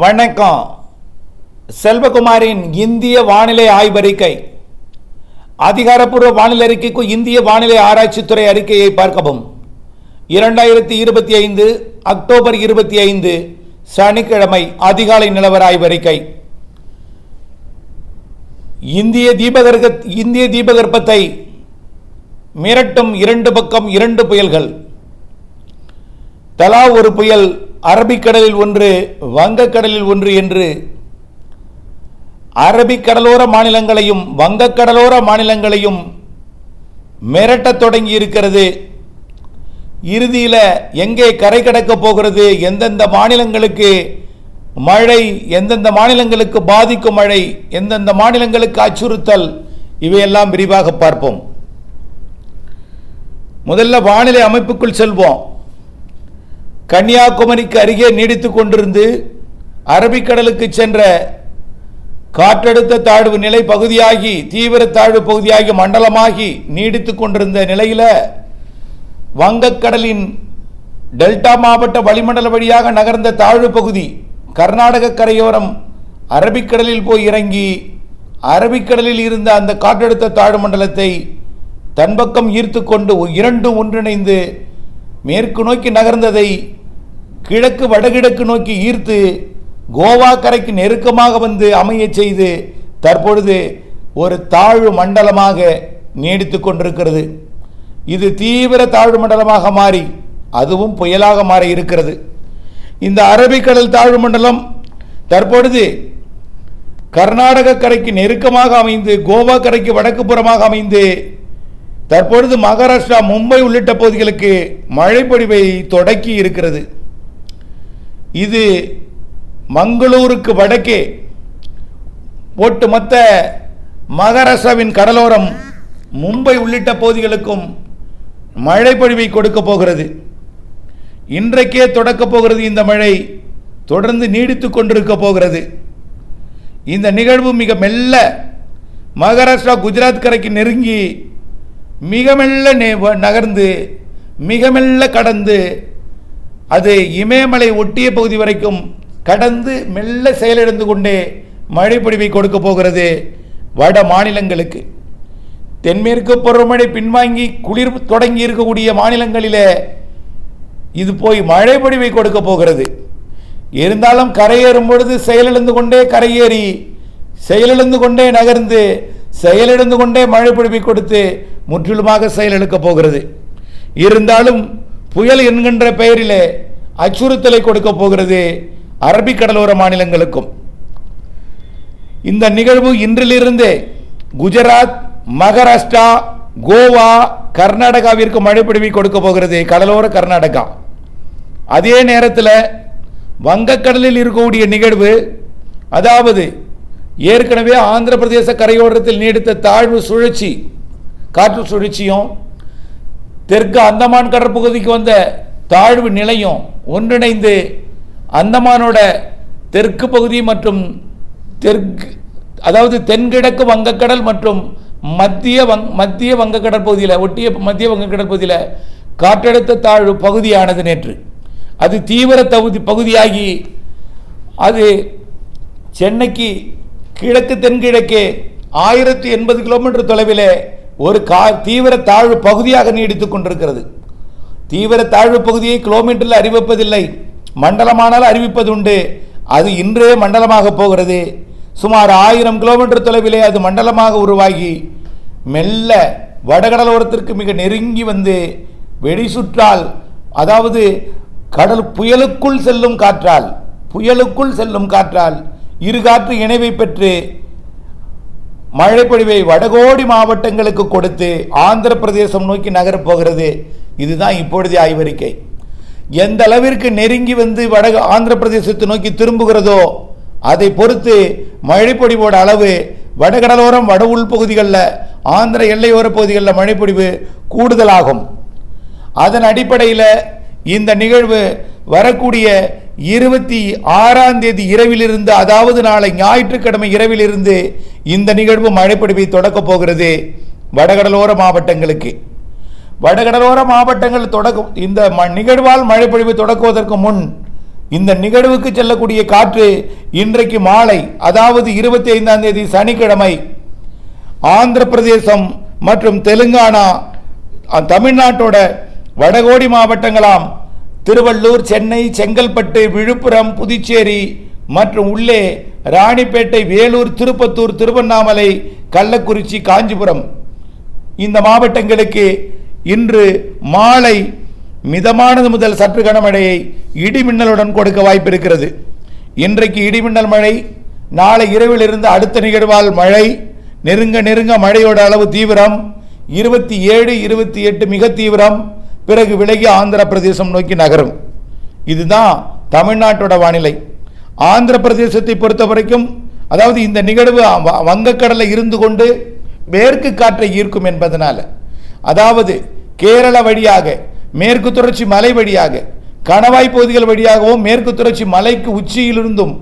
வணக்கம். செல்வகுமாரின் இந்திய வானிலை ஆய்வறிக்கை. அதிகாரப்பூர்வ வானிலை அறிக்கைக்கு இந்திய வானிலை ஆராய்ச்சித்துறை அறிக்கையை பார்க்கவும். இரண்டாயிரத்தி இருபத்தி ஐந்து அக்டோபர் இருபத்தி ஐந்து சனிக்கிழமை அதிகாலை நிலவர ஆய்வறிக்கை. இந்திய தீபகற்ப இந்திய தீபகற்பத்தை மிரட்டும் இரண்டு பக்கம் இரண்டு புயல்கள். தலா ஒரு புயல் அரபிக்கடலில் ஒன்று வங்கக்கடலில் ஒன்று என்று அரபிக்கடலோர மாநிலங்களையும் வங்கக்கடலோர மாநிலங்களையும் மிரட்டத் தொடங்கி இருக்கிறது இறுதியில் எங்கே கரை கடக்க போகிறது? எந்தெந்த மாநிலங்களுக்கு மழை எந்தெந்த மாநிலங்களுக்கு பாதிக்கும் மழை எந்தெந்த மாநிலங்களுக்கு அச்சுறுத்தல்? இவையெல்லாம் விரிவாக பார்ப்போம். முதல்ல வானிலை அமைப்புக்குள் செல்வோம். கன்னியாகுமரிக்கு அருகே நீடித்துக் கொண்டிருந்து அரபிக்கடலுக்கு சென்ற காற்றழுத்த தாழ்வு நிலை பகுதியாகி தீவிர தாழ்வு பகுதியாகி மண்டலமாகி நீடித்துக் கொண்டிருந்த நிலையில் வங்கக்கடலின் டெல்டா மாவட்ட வளிமண்டல வழியாக நகர்ந்த தாழ்வு பகுதி கர்நாடக கரையோரம் அரபிக்கடலில் போய் இறங்கி அரபிக்கடலில் இருந்த அந்த காற்றழுத்த தாழ்வு மண்டலத்தை தன்பக்கம் ஈர்த்து கொண்டு இரண்டும் ஒன்றிணைந்து மேற்கு நோக்கி நகர்ந்ததை கிழக்கு வடகிழக்கு நோக்கி ஈர்த்து கோவா கரைக்கு நெருக்கமாக வந்து அமையச் செய்து தற்பொழுது ஒரு தாழ்வு மண்டலமாக நீடித்து கொண்டிருக்கிறது. இது தீவிர தாழ்வு மண்டலமாக மாறி அதுவும் புயலாக மாறி இருக்கிறது. இந்த அரபிக்கடல் தாழ்வு மண்டலம் தற்பொழுது கர்நாடக கரைக்கு நெருக்கமாக அமைந்து கோவா கரைக்கு வடக்கு புறமாக அமைந்து தற்பொழுது மகாராஷ்டிரா மும்பை உள்ளிட்ட பகுதிகளுக்கு மழைப்பொழிவை தொடக்கி இருக்கிறது. இது மங்களூருக்கு வடக்கே ஒட்டுமொத்த மகாராஷ்டிராவின் கடலோரம் மும்பை உள்ளிட்ட பகுதிகளுக்கும் மழைப்பொழிவை கொடுக்க போகிறது. இன்றைக்கே தொடக்கப் போகிறது இந்த மழை. தொடர்ந்து நீடித்து கொண்டிருக்க போகிறது. இந்த நிகழ்வு மிக மெல்ல மகாராஷ்டிரா குஜராத் கரைக்கு நெருங்கி மிக மெல்ல நகர்ந்து மிக மெல்ல கடந்து அது இமயமலை ஒட்டிய பகுதி வரைக்கும் கடந்து மெல்ல செயலிழந்து கொண்டே மழைப்பொழிவை கொடுக்க போகிறது வட மாநிலங்களுக்கு. தென்மேற்கு பருவமழை பின்வாங்கி குளிர் தொடங்கி இருக்கக்கூடிய மாநிலங்களிலே இது போய் மழைப்பொழிவை கொடுக்க போகிறது. இருந்தாலும் கரையேறும் பொழுது செயலிழந்து கொண்டே கரையேறி செயலிழந்து கொண்டே நகர்ந்து செயலிழந்து கொண்டே மழைப்பொழிவை கொடுத்து முற்றிலுமாக செயலிழக்கப் போகிறது. இருந்தாலும் புயல் என்கின்ற பெயரிலே அச்சுறுத்தலை கொடுக்க போகிறது அரபிக்கடலோர மாநிலங்களுக்கும். இந்த நிகழ்வு இன்றிலிருந்தே குஜராத் மகாராஷ்டிரா கோவா கர்நாடகாவிற்கு மழைப்பிடிவை கொடுக்க போகிறது கடலோர கர்நாடகா. அதே நேரத்தில் வங்கக்கடலில் இருக்கக்கூடிய நிகழ்வு அதாவது ஏற்கனவே ஆந்திர பிரதேச கரையோரத்தில் நீடித்த தாழ்வு சுழற்சி காற்று சுழற்சியும் தெற்கு அந்தமான் கடற்பகுதிக்கு வந்த தாழ்வு நிலையும் ஒன்றிணைந்து அந்தமானோட தெற்கு பகுதி மற்றும் தெற்கு அதாவது தென்கிழக்கு வங்கக்கடல் மற்றும் மத்திய வங் மத்திய வங்கக்கடல் பகுதியில் ஒட்டிய மத்திய வங்கக்கடல் பகுதியில் காற்றழுத்த தாழ்வு பகுதியானது நேற்று. அது தீவிர தகுதி பகுதியாகி அது சென்னைக்கு கிழக்கு தென்கிழக்கே ஆயிரத்தி எண்பது கிலோமீட்டர் தொலைவிலே ஒரு கா தீவிர தாழ்வு பகுதியாக நீடித்துக் கொண்டிருக்கிறது. தீவிர தாழ்வு பகுதியை கிலோமீட்டரில் அறிவிப்பதில்லை. மண்டலமானால் அறிவிப்பது உண்டு. அது இன்றே மண்டலமாக போகிறது. சுமார் ஆயிரம் கிலோமீட்டர் தொலைவிலே அது மண்டலமாக உருவாகி மெல்ல வடகடலோரத்திற்கு மிக நெருங்கி வந்து வெடிசுற்றால் அதாவது கடல் புயலுக்குள் செல்லும் காற்றால் புயலுக்குள் செல்லும் காற்றால் இரு காற்று இணைவை பெற்று மழைப்பொழிவை வடகோடி மாவட்டங்களுக்கு கொடுத்து ஆந்திர பிரதேசம் நோக்கி நகரப் போகிறது. இதுதான் இப்பொழுது ஆய்வறிக்கை. எந்த அளவிற்கு நெருங்கி வந்து வட ஆந்திர பிரதேசத்தை நோக்கி திரும்புகிறதோ அதை பொறுத்து மழைப்பொழிவோட அளவு வடகடலோரம் வட உள்பகுதிகளில் ஆந்திர எல்லையோர பகுதிகளில் மழைப்பொழிவு கூடுதலாகும். அதன் அடிப்படையில் இந்த நிகழ்வு வரக்கூடிய இருபத்தி ஆறாம் தேதி இரவிலிருந்து அதாவது நாளை ஞாயிற்றுக்கிழமை இரவிலிருந்து இந்த நிகழ்வு மழைப்பிடிப்பை தொடக்கப் போகிறது வடகடலோர மாவட்டங்களுக்கு. வடகடலோர மாவட்டங்கள் தொடக்க இந்த ம- நிகழ்வால் மழைப்பொழிவு தொடக்குவதற்கு முன் இந்த நிகழ்வுக்கு செல்லக்கூடிய காற்று இன்றைக்கு மாலை அதாவது இருபத்தி ஐந்தாம் தேதி சனிக்கிழமை ஆந்திர பிரதேசம் மற்றும் தெலுங்கானா தமிழ்நாட்டோட வடகோடி மாவட்டங்களாம் திருவள்ளூர் சென்னை செங்கல்பட்டு விழுப்புரம் புதுச்சேரி மற்றும் உள்ளே ராணிப்பேட்டை வேலூர் திருப்பத்தூர் திருவண்ணாமலை கள்ளக்குறிச்சி காஞ்சிபுரம். இந்த மாவட்டங்களுக்கு இன்று மாலை மிதமானது முதல் சற்று கனமழையை இடிமின்னலுடன் கொடுக்க வாய்ப்பு இருக்கிறது இன்றைக்கு இடிமின்னல் மழை நாளை இரவில் இருந்து அடுத்த நிகழ்வால் மழை நெருங்க நெருங்க மழையோட அளவு தீவிரம் இருபத்தி ஏழு இருபத்தி எட்டு மிக தீவிரம். பிறகு விலகி ஆந்திர பிரதேசம் நோக்கி நகரும். இதுதான் தமிழ்நாட்டோட வானிலை. ஆந்திர பிரதேசத்தை பொறுத்த வரைக்கும் அதாவது இந்த நிகழ்வு வ- வங்கக்கடலில் இருந்து கொண்டு மேற்கு காற்றை ஈர்க்கும் என்பதனால். அதாவது கேரள வழியாக மேற்கு தொடர்ச்சி மலை வழியாக கணவாய் பகுதிகள் வழியாகவும் மேற்கு தொடர்ச்சி மலைக்கு உச்சியிலிருந்தும்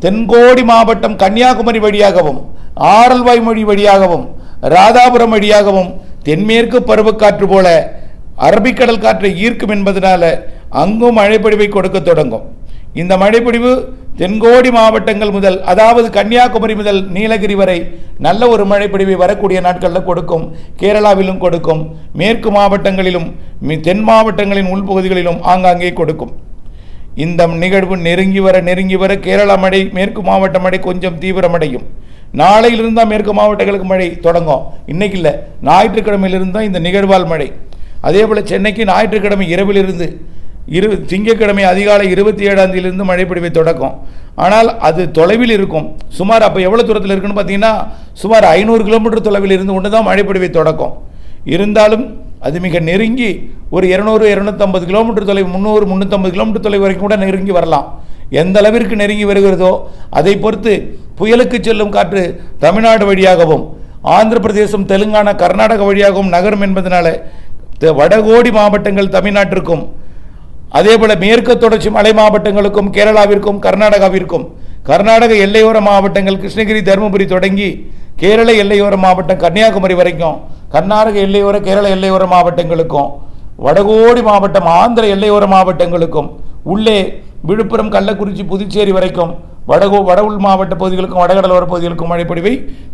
தென்கோடி மாவட்டம் கன்னியாகுமரி வழியாகவும் ஆரல்வாய் மொழி வழியாகவும் ராதாபுரம் வழியாகவும் தென்மேற்கு பருவக்காற்று போல அரபிக்கடல் காற்றை ஈர்க்கும் என்பதனால அங்கும் மழைப்பொழிவை கொடுக்க தொடங்கும். இந்த மழைப்பொழிவு தென்கோடி மாவட்டங்கள் முதல் அதாவது கன்னியாகுமரி முதல் நீலகிரி வரை நல்ல ஒரு மழைப்பொழிவை வரக்கூடிய நாட்களில் கொடுக்கும் கேரளாவிலும் கொடுக்கும் மேற்கு மாவட்டங்களிலும் தென் மாவட்டங்களின் உள்பகுதிகளிலும் ஆங்காங்கே கொடுக்கும். இந்த நிகழ்வு நெருங்கி வர நெருங்கி வர கேரளா மழை மேற்கு மாவட்ட மழை கொஞ்சம் தீவிரமடையும். நாளையிலிருந்து மேற்கு மாவட்டங்களுக்கு மழை தொடங்கும். இன்னைக்கு இல்லை ஞாயிற்றுக்கிழமையிலிருந்து இந்த நிகழ்வால் மழை. அதே போல் சென்னைக்கு ஞாயிற்றுக்கிழமை இரவிலிருந்து இரு திங்கக்கிழமை அதிகாலை இருபத்தி ஏழாம் தேதியிலிருந்து மழை பொழிவை தொடக்கும். ஆனால் அது தொலைவில் இருக்கும். சுமார் அப்போ எவ்வளோ தூரத்தில் இருக்குன்னு பார்த்தீங்கன்னா சுமார் ஐநூறு கிலோமீட்டர் தொலைவில் இருந்து கொண்டு தான் மழை பொழிவை தொடக்கும். இருந்தாலும் அது மிக நெருங்கி ஒரு இரநூறு இரநூத்தம்பது கிலோமீட்டர் தொலைவு முந்நூறு முந்நூற்றம்பது கிலோமீட்டர் தொலைவு வரைக்கும் கூட நெருங்கி வரலாம். எந்த அளவிற்கு நெருங்கி வருகிறதோ அதை பொறுத்து புயலுக்கு செல்லும் காற்று தமிழ்நாடு வழியாகவும் ஆந்திர பிரதேசம் தெலுங்கானா கர்நாடக வழியாகவும் நகரும் என்பதனால வடகோடி மாவட்டங்கள் தமிழ்நாட்டிற்கும் அதே போல் மேற்கு தொடர்ச்சி மலை மாவட்டங்களுக்கும் கேரளாவிற்கும் கர்நாடகாவிற்கும் கர்நாடக எல்லையோர மாவட்டங்கள் கிருஷ்ணகிரி தருமபுரி தொடங்கி கேரள எல்லையோர மாவட்டம் கன்னியாகுமரி வரைக்கும் கர்நாடக எல்லையோர கேரள எல்லையோர மாவட்டங்களுக்கும் வடகோடி மாவட்டம் ஆந்திர எல்லையோர மாவட்டங்களுக்கும் உள்ளே விழுப்புரம் கள்ளக்குறிச்சி புதுச்சேரி வரைக்கும் வடகோ வட உள் மாவட்ட பகுதிகளுக்கும் வடகடலோர பகுதிகளுக்கும் மழைப்பொழிவை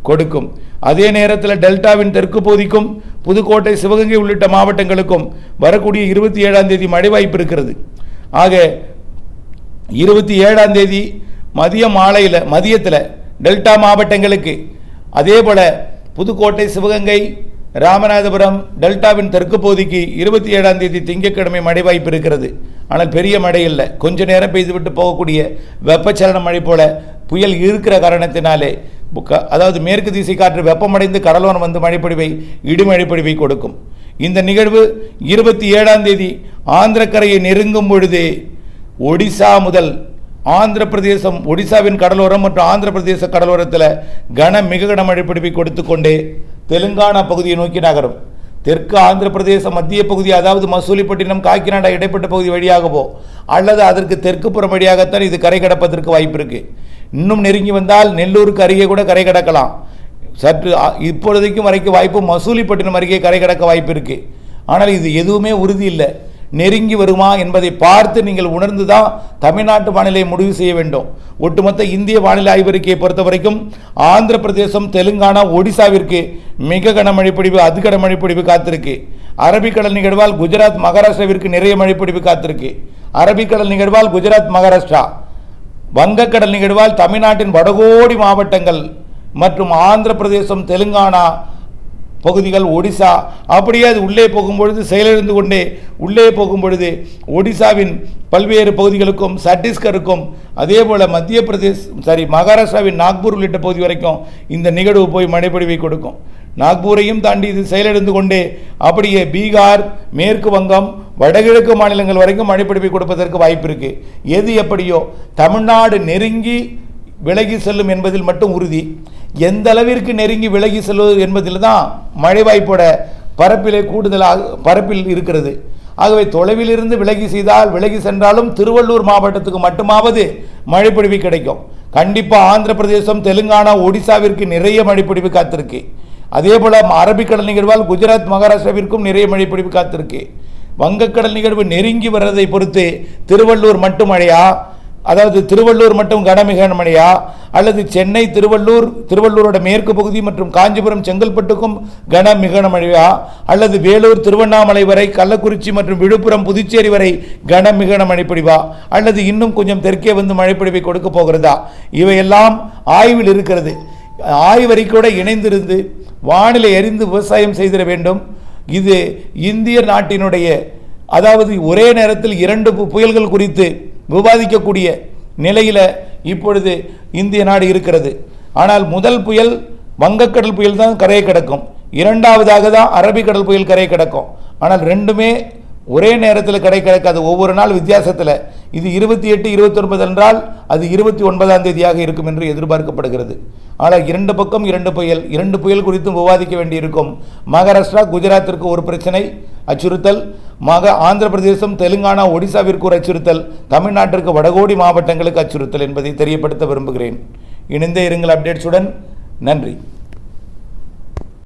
கொடுக்கும். அதே நேரத்தில் டெல்டாவின் தெற்கு பகுதிக்கும் புதுக்கோட்டை சிவகங்கை உள்ளிட்ட மாவட்டங்களுக்கும் வரக்கூடிய இருபத்தி ஏழாம் தேதி மழை வாய்ப்பு இருக்கிறது. ஆக இருபத்தி ஏழாம் தேதி மதிய மாலையில் மதியத்தில் டெல்டா மாவட்டங்களுக்கு அதே போல் புதுக்கோட்டை சிவகங்கை ராமநாதபுரம் டெல்டாவின் தெற்கு பகுதிக்கு இருபத்தி ஏழாம் தேதி திங்கட்கிழமை மழை வாய்ப்பு இருக்கிறது. ஆனால் பெரிய மழை இல்லை. கொஞ்ச நேரம் பெய்துவிட்டு போகக்கூடிய வெப்பச்சலன மழை போல புயல் இருக்கிற காரணத்தினாலே அதாவது மேற்கு திசை காற்று வெப்பமடைந்து கடலோரம் வந்து மழைப்பொழிவை இடிமழைப்பொழிவை கொடுக்கும். இந்த நிகழ்வு இருபத்தி ஏழாம் தேதி ஆந்திரக்கரையை நெருங்கும் பொழுதே ஒடிசா முதல் ஆந்திர பிரதேசம் ஒடிசாவின் கடலோரம் மற்றும் ஆந்திர பிரதேச கடலோரத்தில் கன மிக கன மழைப்பிடிப்பை கொடுத்து கொண்டே தெலுங்கானா பகுதியை நோக்கி நகரும். தெற்கு ஆந்திர பிரதேச மத்திய பகுதி அதாவது மசூலிப்பட்டினம் காக்கிநாடா இடைப்பட்ட பகுதி வழியாகவோ அல்லது அதற்கு தெற்கு புறம் வழியாகத்தான் இது கரை கடப்பதற்கு வாய்ப்பு இருக்கு. இன்னும் நெருங்கி வந்தால் நெல்லூருக்கு அருகே கூட கரை கடக்கலாம். சற்று இப்பொழுதைக்கும் வரைக்கும் வாய்ப்பு மசூலிப்பட்டினம் அருகே கரை கடக்க வாய்ப்பு இருக்கு. ஆனால் இது எதுவுமே உறுதி இல்லை. நெருங்கி வருமா என்பதை பார்த்து நீங்கள் உணர்ந்து தான் தமிழ்நாட்டு வானிலையை முடிவு செய்ய வேண்டும். ஒட்டுமொத்த இந்திய வானிலை ஆய்வறிக்கையை பொறுத்த வரைக்கும் ஆந்திர பிரதேசம் தெலுங்கானா ஒடிசாவிற்கு மிக கனமழை பொழிவு அது கனமழை காத்திருக்கு. அரபிக்கடல் நிகழ்வால் குஜராத் மகாராஷ்டிராவிற்கு நிறைய மழை காத்திருக்கு. அரபிக்கடல் நிகழ்வால் குஜராத் மகாராஷ்டிரா. வங்கக்கடல் நிகழ்வால் தமிழ்நாட்டின் வடகோடி மாவட்டங்கள் மற்றும் ஆந்திர பிரதேசம் தெலுங்கானா பகுதிகள் ஒடிசா. அப்படியே அது உள்ளே போகும்பொழுது செயலிழந்து கொண்டே உள்ளே போகும்பொழுது ஒடிசாவின் பல்வேறு பகுதிகளுக்கும் சத்தீஸ்கருக்கும் அதே போல் மத்திய பிரதேஷ் சாரி மகாராஷ்டிராவின் நாக்பூர் உள்ளிட்ட பகுதி வரைக்கும் இந்த நிகழ்வு போய் மழைப்பொழிவை கொடுக்கும். நாக்பூரையும் தாண்டி இது செயலிழந்து கொண்டே அப்படியே பீகார் மேற்கு வங்கம் வடகிழக்கு மாநிலங்கள் வரைக்கும் மழைப்பிடிப்பை கொடுப்பதற்கு வாய்ப்பு இருக்குது எது எப்படியோ தமிழ்நாடு நெருங்கி விலகி செல்லும் என்பதில் மட்டும் உறுதி. எந்த அளவிற்கு நெருங்கி விலகி செல்வது என்பதில் தான் மழை வாய்ப்போட பரப்பிலே கூடுதலாக பரப்பில் இருக்கிறது. ஆகவே தொலைவிலிருந்து விலகி செய்தால் விலகி சென்றாலும் திருவள்ளூர் மாவட்டத்துக்கு மட்டுமாவது மழைப்பொழிவு கிடைக்கும். கண்டிப்பாக ஆந்திர பிரதேசம் தெலுங்கானா ஒடிசாவிற்கு நிறைய மழைப்பொழிவு காத்திருக்கு. அதே போல் அரபிக்கடல் நிகழ்வால் குஜராத் மகாராஷ்டிராவிற்கும் நிறைய மழைப்பொழிவு காத்திருக்கு. வங்கக்கடல் நிகழ்வு நெருங்கி வர்றதை பொறுத்து திருவள்ளூர் மட்டும் மழையா? அதாவது திருவள்ளூர் மட்டும் கனமிகமணியா அல்லது சென்னை திருவள்ளூர் திருவள்ளூரோட மேற்கு பகுதி மற்றும் காஞ்சிபுரம் செங்கல்பட்டுக்கும் கன அல்லது வேலூர் திருவண்ணாமலை வரை கள்ளக்குறிச்சி மற்றும் விழுப்புரம் புதுச்சேரி வரை கனமிகன மழைப்பிடிவா மழைப்பொழிவா? அல்லது இன்னும் கொஞ்சம் தெற்கே வந்து மழைப்பொழிவை கொடுக்க போகிறதா? இவையெல்லாம் ஆய்வில் இருக்கிறது. ஆய்வறிக்கையோடு இணைந்திருந்து வானிலை அறிந்து விவசாயம் செய்திட வேண்டும். இது இந்திய நாட்டினுடைய அதாவது ஒரே நேரத்தில் இரண்டு பு- புயல்கள் குறித்து விவாதிக்கக்கூடிய நிலையில் இப்பொழுது இந்திய நாடு இருக்கிறது. ஆனால் முதல் புயல் வங்கக்கடல் புயல் தான் கரையை கிடக்கும். இரண்டாவதாக தான் அரபிக்கடல் புயல் கரையை கிடக்கும். ஆனால் ரெண்டுமே ஒரே நேரத்தில் கடை கிடக்காது. ஒவ்வொரு நாள் வித்தியாசத்தில். இது இருபத்தி எட்டு இருபத்தொன்பது என்றால் அது இருபத்தி ஒன்பதாம் தேதியாக இருக்கும் என்று எதிர்பார்க்கப்படுகிறது. ஆனால் இரண்டு பக்கம் இரண்டு புயல் இரண்டு புயல் குறித்தும் விவாதிக்க வேண்டியிருக்கும். மகாராஷ்டிரா குஜராத்திற்கு ஒரு பிரச்சனை அச்சுறுத்தல். மக ஆந்திர பிரதேசம் தெலுங்கானா ஒடிசாவிற்கு ஒரு அச்சுறுத்தல். தமிழ்நாட்டிற்கு வடகோடி மாவட்டங்களுக்கு அச்சுறுத்தல் என்பதை தெரியப்படுத்த விரும்புகிறேன். இணைந்தே இருங்கள் அப்டேட்ஸுடன். நன்றி.